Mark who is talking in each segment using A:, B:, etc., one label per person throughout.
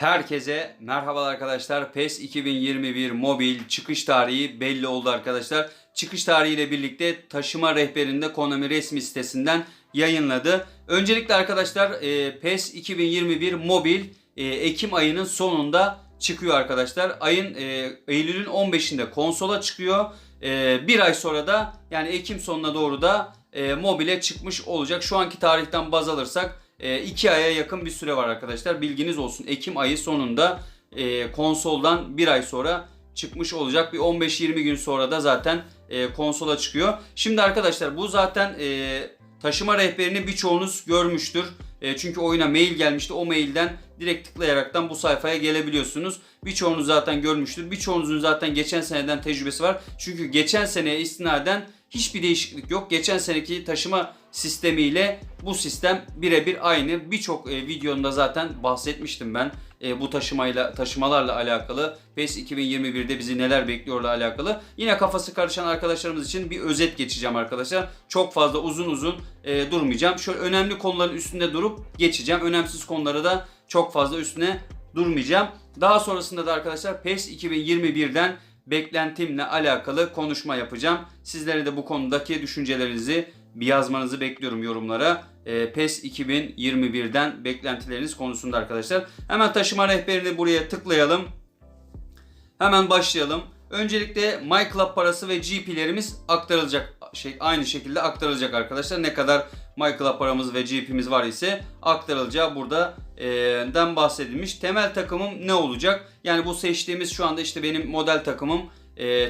A: Herkese merhabalar arkadaşlar. PES 2021 mobil çıkış tarihi belli oldu arkadaşlar. Çıkış tarihiyle birlikte taşıma rehberinde Konami resmi sitesinden yayınladı. Öncelikle arkadaşlar e, PES 2021 mobil e, Ekim ayının sonunda çıkıyor arkadaşlar. Ayın e, Eylül'ün 15'inde konsola çıkıyor. Bir ay sonra da yani Ekim sonuna doğru da mobile çıkmış olacak. Şu anki tarihten baz alırsak 2 aya yakın bir süre var arkadaşlar. Bilginiz olsun. Ekim ayı sonunda e, konsoldan bir ay sonra çıkmış olacak. Bir 15-20 gün sonra da zaten e, konsola çıkıyor. Şimdi arkadaşlar bu zaten e, taşıma rehberini birçoğunuz görmüştür. Çünkü oyuna mail gelmişti. O mailden direkt tıklayaraktan bu sayfaya gelebiliyorsunuz. Birçoğunuz zaten görmüştür. Birçoğunuzun zaten geçen seneden tecrübesi var. Çünkü geçen seneye istinaden hiçbir değişiklik yok. Geçen seneki taşıma sistemiyle bu sistem birebir aynı. Birçok e, videomda zaten bahsetmiştim ben e, bu taşımayla taşımalarla alakalı. PES 2021'de bizi neler bekliyorla alakalı. Yine kafası karışan arkadaşlarımız için bir özet geçeceğim arkadaşlar. Çok fazla uzun uzun e, durmayacağım. Şöyle önemli konuların üstünde durup geçeceğim. Önemsiz konuları da çok fazla üstüne durmayacağım. Daha sonrasında da arkadaşlar PES 2021'den beklentimle alakalı konuşma yapacağım. Sizlere de bu konudaki düşüncelerinizi bir yazmanızı bekliyorum yorumlara. E, PES 2021'den beklentileriniz konusunda arkadaşlar. Hemen taşıma rehberini buraya tıklayalım. Hemen başlayalım. Öncelikle MyClub parası ve GP'lerimiz aktarılacak. Şey, aynı şekilde aktarılacak arkadaşlar. Ne kadar MyClub paramız ve GP'miz var ise aktarılacağı burada den bahsedilmiş. Temel takımım ne olacak? Yani bu seçtiğimiz şu anda işte benim model takımım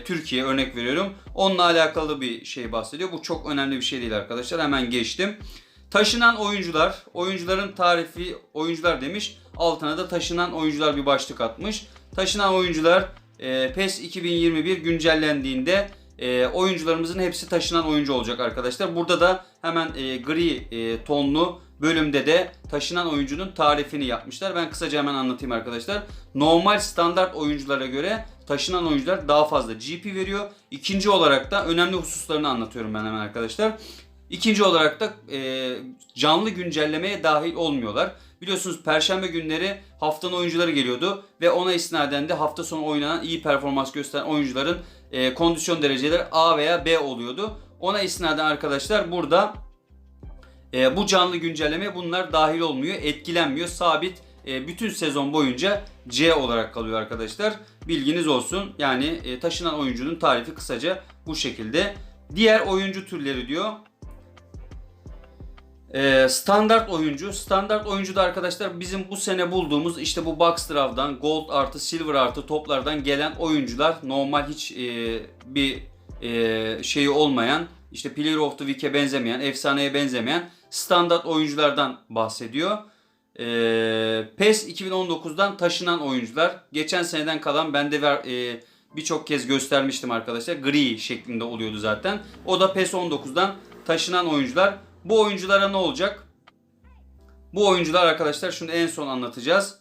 A: Türkiye örnek veriyorum. Onunla alakalı bir şey bahsediyor. Bu çok önemli bir şey değil arkadaşlar. Hemen geçtim. Taşınan oyuncular, oyuncuların tarifi, oyuncular demiş. Altına da taşınan oyuncular bir başlık atmış. Taşınan oyuncular PES 2021 güncellendiğinde e, oyuncularımızın hepsi taşınan oyuncu olacak arkadaşlar. Burada da hemen e, gri e, tonlu bölümde de taşınan oyuncunun tarifini yapmışlar. Ben kısaca hemen anlatayım arkadaşlar. Normal standart oyunculara göre taşınan oyuncular daha fazla GP veriyor. İkinci olarak da önemli hususlarını anlatıyorum ben hemen arkadaşlar. İkinci olarak da e, canlı güncellemeye dahil olmuyorlar. Biliyorsunuz perşembe günleri haftanın oyuncuları geliyordu ve ona isnaden de hafta sonu oynanan iyi performans gösteren oyuncuların e, kondisyon dereceleri A veya B oluyordu. Ona isnaden arkadaşlar burada e, bu canlı güncelleme bunlar dahil olmuyor, etkilenmiyor. Sabit e, bütün sezon boyunca C olarak kalıyor arkadaşlar. Bilginiz olsun. Yani e, taşınan oyuncunun tarifi kısaca bu şekilde. Diğer oyuncu türleri diyor. Ee, standart oyuncu. Standart oyuncu da arkadaşlar bizim bu sene bulduğumuz işte bu Boxdraw'dan Gold artı Silver artı toplardan gelen oyuncular normal hiç e, bir e, şeyi olmayan işte Player of the Week'e benzemeyen, efsaneye benzemeyen standart oyunculardan bahsediyor. Ee, PES 2019'dan taşınan oyuncular. Geçen seneden kalan bende ver, e, birçok kez göstermiştim arkadaşlar. Gri şeklinde oluyordu zaten. O da PES 19'dan taşınan oyuncular. Bu oyunculara ne olacak? Bu oyuncular arkadaşlar şunu en son anlatacağız.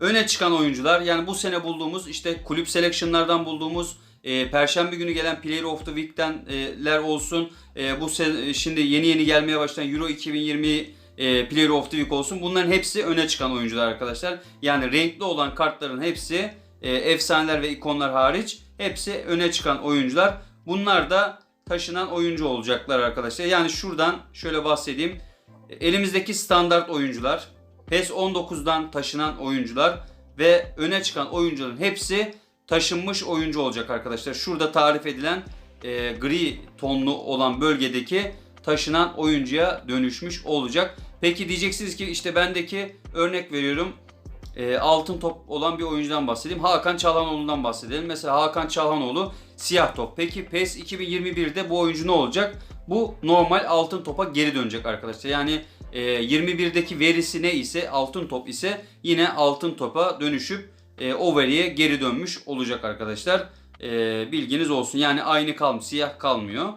A: Öne çıkan oyuncular yani bu sene bulduğumuz işte kulüp selection'lardan bulduğumuz e, Perşembe günü gelen Player of the Week'tenler olsun. E, bu sene, şimdi yeni yeni gelmeye başlayan Euro 2020 e, Player of the Week olsun. Bunların hepsi öne çıkan oyuncular arkadaşlar. Yani renkli olan kartların hepsi e, efsaneler ve ikonlar hariç hepsi öne çıkan oyuncular. Bunlar da taşınan oyuncu olacaklar arkadaşlar. Yani şuradan şöyle bahsedeyim. Elimizdeki standart oyuncular, PES 19'dan taşınan oyuncular ve öne çıkan oyuncuların hepsi taşınmış oyuncu olacak arkadaşlar. Şurada tarif edilen e, gri tonlu olan bölgedeki taşınan oyuncuya dönüşmüş olacak. Peki diyeceksiniz ki işte bendeki örnek veriyorum e, altın top olan bir oyuncudan bahsedeyim. Hakan Çalhanoğlu'ndan bahsedelim. Mesela Hakan Çalhanoğlu siyah top. Peki PES 2021'de bu oyuncu ne olacak? Bu normal altın topa geri dönecek arkadaşlar. Yani e, 21'deki verisi ne ise altın top ise yine altın topa dönüşüp e, o veriye geri dönmüş olacak arkadaşlar. E, bilginiz olsun. Yani aynı kalmıyor, siyah kalmıyor.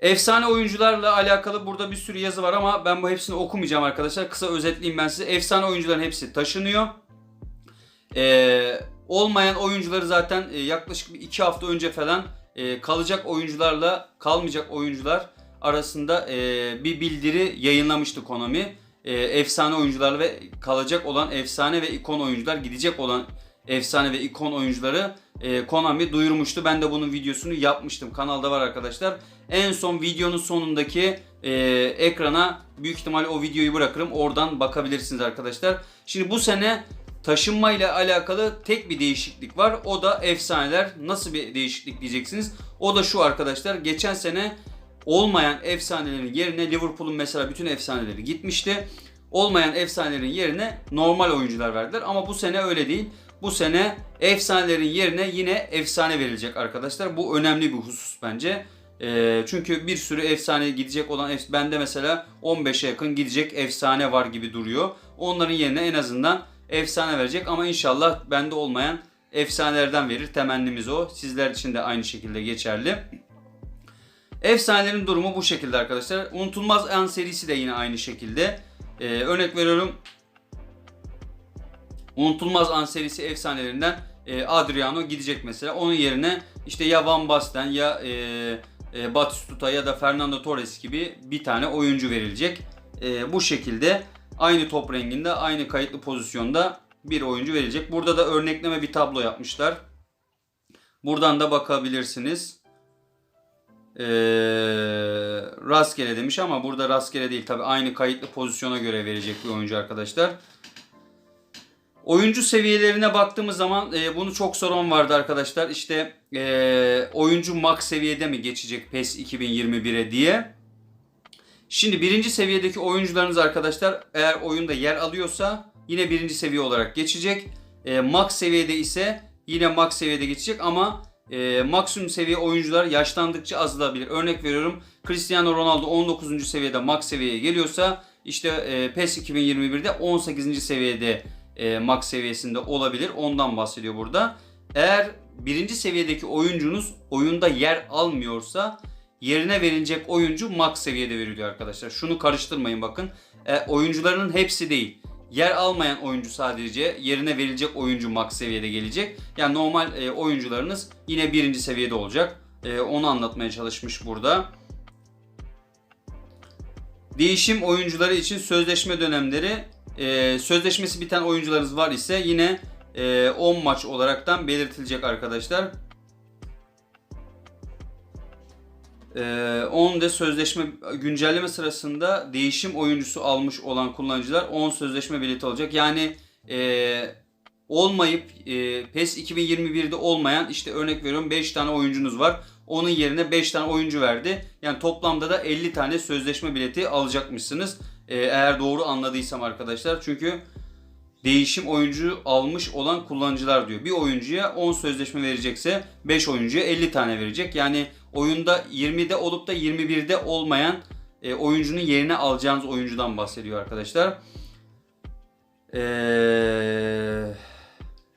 A: Efsane oyuncularla alakalı burada bir sürü yazı var ama ben bu hepsini okumayacağım arkadaşlar. Kısa özetleyeyim ben size. Efsane oyuncuların hepsi taşınıyor. Ee, olmayan oyuncuları zaten e, yaklaşık bir iki hafta önce falan e, kalacak oyuncularla kalmayacak oyuncular arasında e, bir bildiri yayınlamıştı Konami. efsane oyuncular ve kalacak olan efsane ve ikon oyuncular, gidecek olan efsane ve ikon oyuncuları e, Konami duyurmuştu. Ben de bunun videosunu yapmıştım. Kanalda var arkadaşlar. En son videonun sonundaki e, ekrana büyük ihtimal o videoyu bırakırım. Oradan bakabilirsiniz arkadaşlar. Şimdi bu sene taşınma ile alakalı tek bir değişiklik var. O da efsaneler. Nasıl bir değişiklik diyeceksiniz? O da şu arkadaşlar. Geçen sene olmayan efsanelerin yerine Liverpool'un mesela bütün efsaneleri gitmişti. Olmayan efsanelerin yerine normal oyuncular verdiler. Ama bu sene öyle değil. Bu sene efsanelerin yerine yine efsane verilecek arkadaşlar. Bu önemli bir husus bence. Ee, çünkü bir sürü efsane gidecek olan bende mesela 15'e yakın gidecek efsane var gibi duruyor. Onların yerine en azından efsane verecek ama inşallah bende olmayan efsanelerden verir. Temennimiz o. Sizler için de aynı şekilde geçerli. Efsanelerin durumu bu şekilde arkadaşlar. Unutulmaz An serisi de yine aynı şekilde. Ee, örnek veriyorum. Unutulmaz An serisi efsanelerinden e, Adriano gidecek mesela. Onun yerine işte ya Van Basten ya e, e, Batistuta ya da Fernando Torres gibi bir tane oyuncu verilecek. E, bu şekilde aynı top renginde, aynı kayıtlı pozisyonda bir oyuncu verilecek. Burada da örnekleme bir tablo yapmışlar. Buradan da bakabilirsiniz. Ee, rastgele demiş ama burada rastgele değil tabi aynı kayıtlı pozisyona göre verecek bir oyuncu arkadaşlar. Oyuncu seviyelerine baktığımız zaman e, bunu çok soran vardı arkadaşlar. İşte e, oyuncu max seviyede mi geçecek PES 2021'e diye. Şimdi birinci seviyedeki oyuncularınız arkadaşlar eğer oyunda yer alıyorsa yine birinci seviye olarak geçecek. E, max seviyede ise yine max seviyede geçecek ama e, maksimum seviye oyuncular yaşlandıkça azalabilir. Örnek veriyorum Cristiano Ronaldo 19. seviyede max seviyeye geliyorsa işte e, PES 2021'de 18. seviyede e, max seviyesinde olabilir. Ondan bahsediyor burada. Eğer birinci seviyedeki oyuncunuz oyunda yer almıyorsa yerine verilecek oyuncu max seviyede veriliyor arkadaşlar. Şunu karıştırmayın bakın. E, oyuncularının hepsi değil. Yer almayan oyuncu sadece yerine verilecek oyuncu max seviyede gelecek. Yani normal e, oyuncularınız yine birinci seviyede olacak. E, onu anlatmaya çalışmış burada. Değişim oyuncuları için sözleşme dönemleri e, sözleşmesi biten oyuncularınız var ise yine e, 10 maç olaraktan belirtilecek arkadaşlar. Ee, 10 de sözleşme güncelleme sırasında değişim oyuncusu almış olan kullanıcılar 10 sözleşme bileti alacak. Yani e, olmayıp e, PES 2021'de olmayan işte örnek veriyorum 5 tane oyuncunuz var. Onun yerine 5 tane oyuncu verdi. Yani toplamda da 50 tane sözleşme bileti alacakmışsınız. E, eğer doğru anladıysam arkadaşlar. Çünkü değişim oyuncu almış olan kullanıcılar diyor. Bir oyuncuya 10 sözleşme verecekse 5 oyuncuya 50 tane verecek. Yani oyunda 20'de olup da 21'de olmayan e, oyuncunun yerine alacağınız oyuncudan bahsediyor arkadaşlar. Eee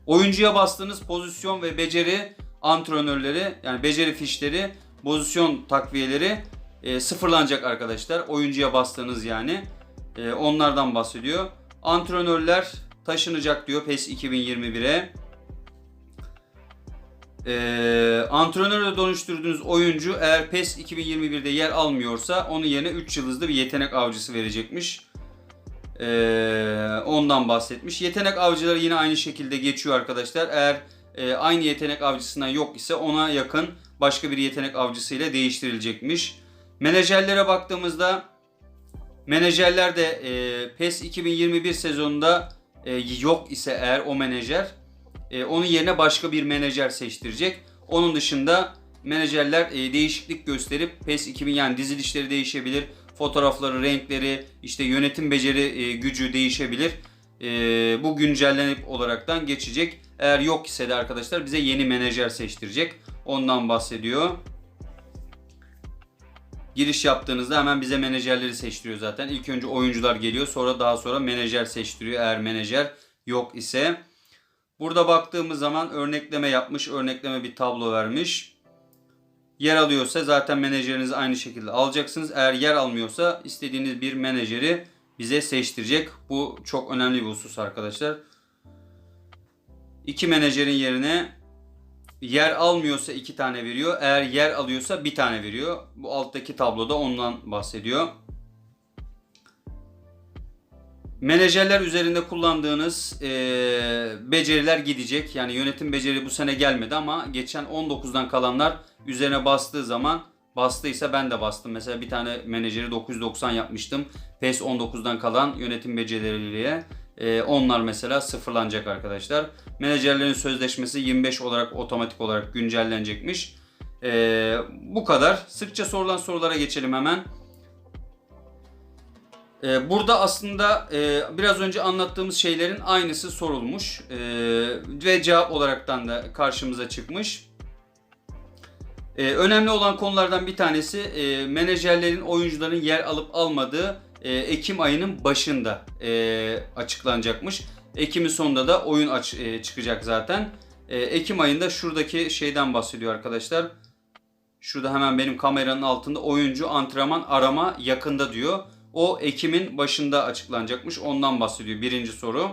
A: oyuncuya bastığınız pozisyon ve beceri antrenörleri yani beceri fişleri, pozisyon takviyeleri e, sıfırlanacak arkadaşlar. Oyuncuya bastığınız yani. E, onlardan bahsediyor. Antrenörler taşınacak diyor PES 2021'e. Ee, antrenöre dönüştürdüğünüz oyuncu eğer PES 2021'de yer almıyorsa onun yerine 3 yıldızlı bir yetenek avcısı verecekmiş. Ee, ondan bahsetmiş. Yetenek avcıları yine aynı şekilde geçiyor arkadaşlar. Eğer e, aynı yetenek avcısından yok ise ona yakın başka bir yetenek avcısıyla değiştirilecekmiş. Menajerlere baktığımızda menajerler de e, PES 2021 sezonunda e, yok ise eğer o menajer e, onun yerine başka bir menajer seçtirecek. Onun dışında menajerler e, değişiklik gösterip PES 2000 yani dizilişleri değişebilir. Fotoğrafları, renkleri, işte yönetim beceri e, gücü değişebilir. E, bu güncellenip olaraktan geçecek. Eğer yok ise de arkadaşlar bize yeni menajer seçtirecek. Ondan bahsediyor. Giriş yaptığınızda hemen bize menajerleri seçtiriyor zaten. İlk önce oyuncular geliyor. Sonra daha sonra menajer seçtiriyor. Eğer menajer yok ise. Burada baktığımız zaman örnekleme yapmış. Örnekleme bir tablo vermiş. Yer alıyorsa zaten menajerinizi aynı şekilde alacaksınız. Eğer yer almıyorsa istediğiniz bir menajeri bize seçtirecek. Bu çok önemli bir husus arkadaşlar. İki menajerin yerine yer almıyorsa iki tane veriyor. Eğer yer alıyorsa bir tane veriyor. Bu alttaki tabloda ondan bahsediyor. Menajerler üzerinde kullandığınız e, beceriler gidecek. Yani yönetim beceri bu sene gelmedi ama geçen 19'dan kalanlar üzerine bastığı zaman bastıysa ben de bastım. Mesela bir tane menajeri 990 yapmıştım. PES 19'dan kalan yönetim becerileriyle. E, onlar mesela sıfırlanacak arkadaşlar. Menajerlerin sözleşmesi 25 olarak otomatik olarak güncellenecekmiş. E, bu kadar. Sıkça sorulan sorulara geçelim hemen. Ee, Burada aslında e, biraz önce anlattığımız şeylerin aynısı sorulmuş Ee, ve cevap olaraktan da karşımıza çıkmış. Ee, Önemli olan konulardan bir tanesi e, menajerlerin oyuncuların yer alıp almadığı e, Ekim ayının başında e, açıklanacakmış. Ekim'in sonunda da oyun aç, e, çıkacak zaten. E, Ekim ayında şuradaki şeyden bahsediyor arkadaşlar. Şurada hemen benim kameranın altında oyuncu antrenman arama yakında diyor. O Ekim'in başında açıklanacakmış. Ondan bahsediyor birinci soru.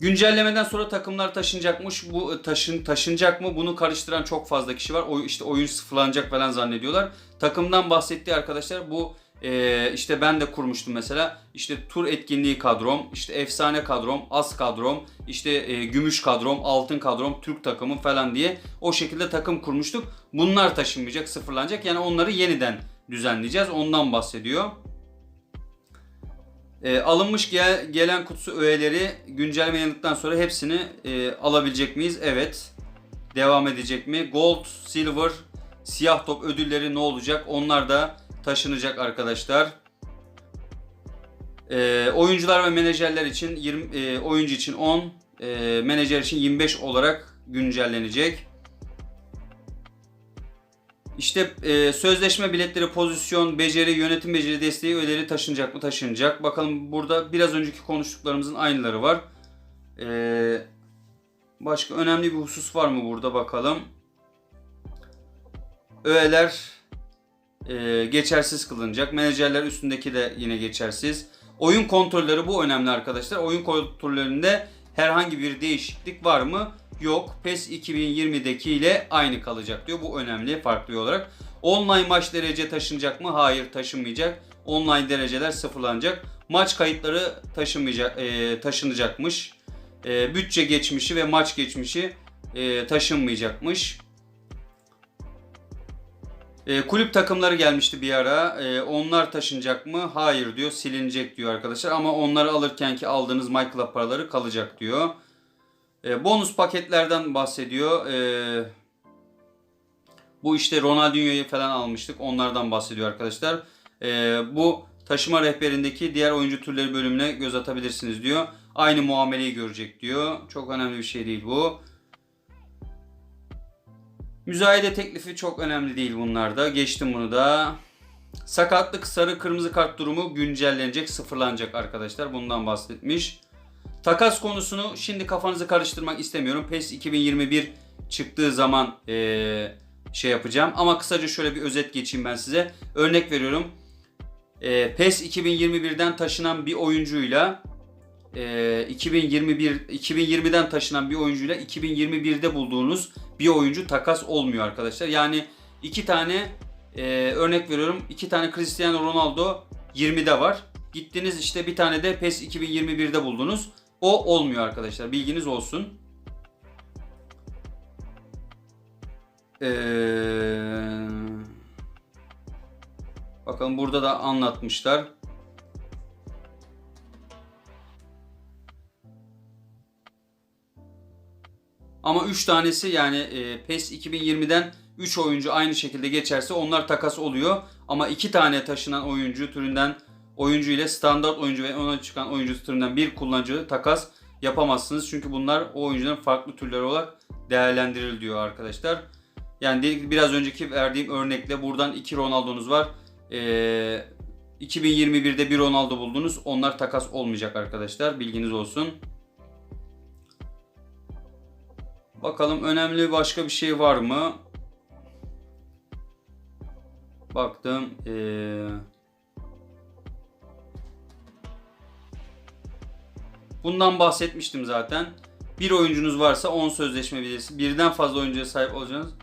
A: Güncellemeden sonra takımlar taşınacakmış. Bu e, taşın taşınacak mı? Bunu karıştıran çok fazla kişi var. O işte oyun sıfırlanacak falan zannediyorlar. Takımdan bahsettiği arkadaşlar bu e, işte ben de kurmuştum mesela. İşte tur etkinliği kadrom, işte efsane kadrom, as kadrom, işte e, gümüş kadrom, altın kadrom, Türk takımı falan diye o şekilde takım kurmuştuk. Bunlar taşınmayacak, sıfırlanacak. Yani onları yeniden düzenleyeceğiz. Ondan bahsediyor. E, alınmış gel- gelen kutusu öğeleri güncelleme sonra hepsini e, alabilecek miyiz? Evet. Devam edecek mi? Gold, silver, siyah top ödülleri ne olacak? Onlar da taşınacak arkadaşlar. E, oyuncular ve menajerler için 20 e, oyuncu için 10, e, menajer için 25 olarak güncellenecek. İşte e, sözleşme biletleri, pozisyon, beceri, yönetim beceri desteği ödeleri taşınacak mı? Taşınacak. Bakalım burada biraz önceki konuştuklarımızın aynıları var. E, başka önemli bir husus var mı burada bakalım. Öğeler e, geçersiz kılınacak. Menajerler üstündeki de yine geçersiz. Oyun kontrolleri bu önemli arkadaşlar. Oyun kontrollerinde herhangi bir değişiklik var mı? Yok. PES 2020'deki ile aynı kalacak diyor. Bu önemli farklı olarak. Online maç derece taşınacak mı? Hayır taşınmayacak. Online dereceler sıfırlanacak. Maç kayıtları taşınmayacak, e, taşınacakmış. E, bütçe geçmişi ve maç geçmişi e, taşınmayacakmış. E, kulüp takımları gelmişti bir ara. E, onlar taşınacak mı? Hayır diyor. Silinecek diyor arkadaşlar. Ama onları alırken ki aldığınız MyClub paraları kalacak diyor. E, bonus paketlerden bahsediyor. E, bu işte Ronaldinho'yu falan almıştık. Onlardan bahsediyor arkadaşlar. E, bu taşıma rehberindeki diğer oyuncu türleri bölümüne göz atabilirsiniz diyor. Aynı muameleyi görecek diyor. Çok önemli bir şey değil bu. Müzayede teklifi çok önemli değil bunlarda. Geçtim bunu da. Sakatlık, sarı, kırmızı kart durumu güncellenecek, sıfırlanacak arkadaşlar. Bundan bahsetmiş. Takas konusunu şimdi kafanızı karıştırmak istemiyorum. PES 2021 çıktığı zaman eee, şey yapacağım. Ama kısaca şöyle bir özet geçeyim ben size. Örnek veriyorum. Eee, PES 2021'den taşınan bir oyuncuyla eee, 2021 2020'den taşınan bir oyuncuyla 2021'de bulduğunuz bir oyuncu takas olmuyor arkadaşlar. Yani iki tane eee, örnek veriyorum. iki tane Cristiano Ronaldo 20'de var. Gittiniz işte bir tane de PES 2021'de buldunuz. O olmuyor arkadaşlar. Bilginiz olsun. Ee, bakalım burada da anlatmışlar. Ama 3 tanesi yani e, PES 2020'den 3 oyuncu aynı şekilde geçerse onlar takas oluyor. Ama 2 tane taşınan oyuncu türünden oyuncu ile standart oyuncu ve ona çıkan oyuncu türünden bir kullanıcı takas yapamazsınız. Çünkü bunlar o oyuncuların farklı türleri olarak değerlendiriliyor arkadaşlar. Yani de- biraz önceki verdiğim örnekle buradan iki Ronaldo'nuz var. Ee, 2021'de bir Ronaldo buldunuz. Onlar takas olmayacak arkadaşlar. Bilginiz olsun. Bakalım önemli başka bir şey var mı? Baktım. Ee, Bundan bahsetmiştim zaten. Bir oyuncunuz varsa 10 sözleşme bilirsi. Birden fazla oyuncuya sahip olacaksınız.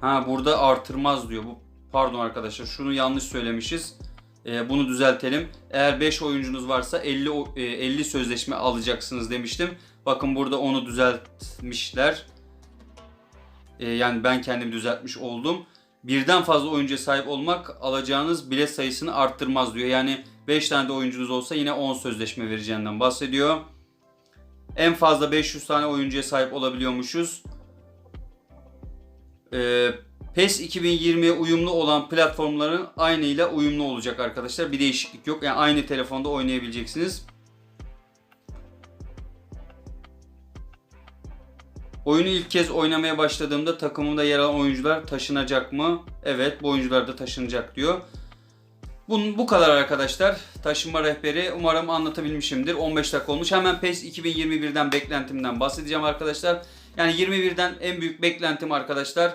A: Ha burada artırmaz diyor. Bu pardon arkadaşlar şunu yanlış söylemişiz. E, bunu düzeltelim. Eğer 5 oyuncunuz varsa 50 o- e, 50 sözleşme alacaksınız demiştim. Bakın burada onu düzeltmişler. E, yani ben kendim düzeltmiş oldum. Birden fazla oyuncuya sahip olmak alacağınız bilet sayısını arttırmaz diyor. Yani 5 tane de oyuncunuz olsa yine 10 sözleşme vereceğinden bahsediyor. En fazla 500 tane oyuncuya sahip olabiliyormuşuz. Ee, PES 2020'ye uyumlu olan platformların aynıyla uyumlu olacak arkadaşlar. Bir değişiklik yok. Yani aynı telefonda oynayabileceksiniz. Oyunu ilk kez oynamaya başladığımda takımımda yer alan oyuncular taşınacak mı? Evet bu oyuncular da taşınacak diyor. Bunun bu kadar arkadaşlar. Taşınma rehberi umarım anlatabilmişimdir. 15 dakika olmuş. Hemen PES 2021'den beklentimden bahsedeceğim arkadaşlar. Yani 21'den en büyük beklentim arkadaşlar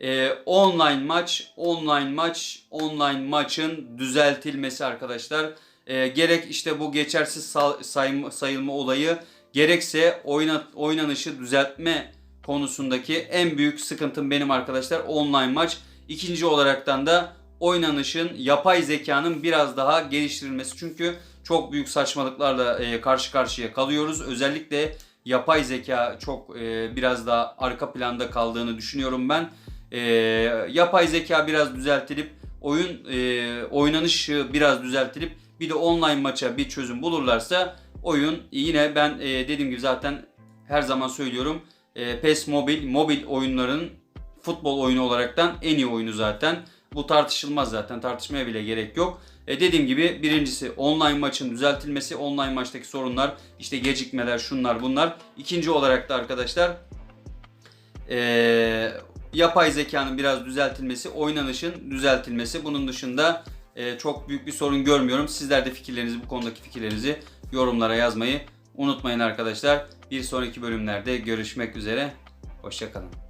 A: e, online maç, online maç, online maçın düzeltilmesi arkadaşlar. E, gerek işte bu geçersiz sa- sayma, sayılma olayı gerekse oyna, oynanışı düzeltme konusundaki en büyük sıkıntım benim arkadaşlar online maç. İkinci olaraktan da oynanışın yapay zekanın biraz daha geliştirilmesi. Çünkü çok büyük saçmalıklarla e, karşı karşıya kalıyoruz. Özellikle yapay zeka çok e, biraz daha arka planda kaldığını düşünüyorum ben. E, yapay zeka biraz düzeltilip oyun oynanışı biraz düzeltilip bir de online maça bir çözüm bulurlarsa oyun yine ben e, dediğim gibi zaten her zaman söylüyorum e, PES Mobil mobil oyunların futbol oyunu olaraktan en iyi oyunu zaten. Bu tartışılmaz zaten. Tartışmaya bile gerek yok. E dediğim gibi birincisi online maçın düzeltilmesi, online maçtaki sorunlar, işte gecikmeler, şunlar bunlar. İkinci olarak da arkadaşlar e, yapay zekanın biraz düzeltilmesi, oynanışın düzeltilmesi. Bunun dışında e, çok büyük bir sorun görmüyorum. Sizler de fikirlerinizi, bu konudaki fikirlerinizi yorumlara yazmayı unutmayın arkadaşlar. Bir sonraki bölümlerde görüşmek üzere. Hoşçakalın.